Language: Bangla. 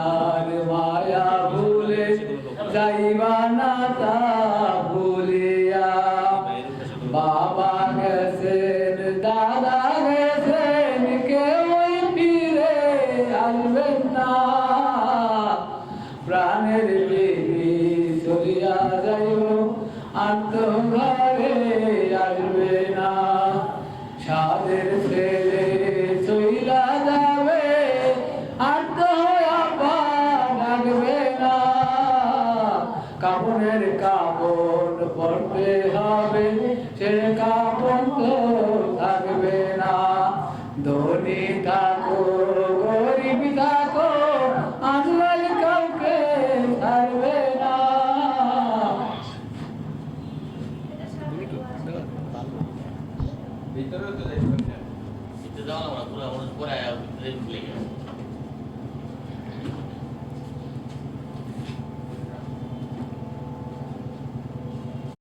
আর মায়া ভুলে যাইবা না তা ভুলিয়া বাবা গেছেন দাদা গেছেন কেউই ফিরে আসবেন না প্রাণের বেবি চলিয়া যাইব আর তো কাপড়ের কাপড় পরতে হবে সে কাপড় তো থাকবে না। ধনী থাকো গরিব থাকো আজকাল কাউকে ছাড়বে না। ভিতরেও তো না। ভিতরে যাওয়া না পুরো আমার পরে ভিতরে গেছে।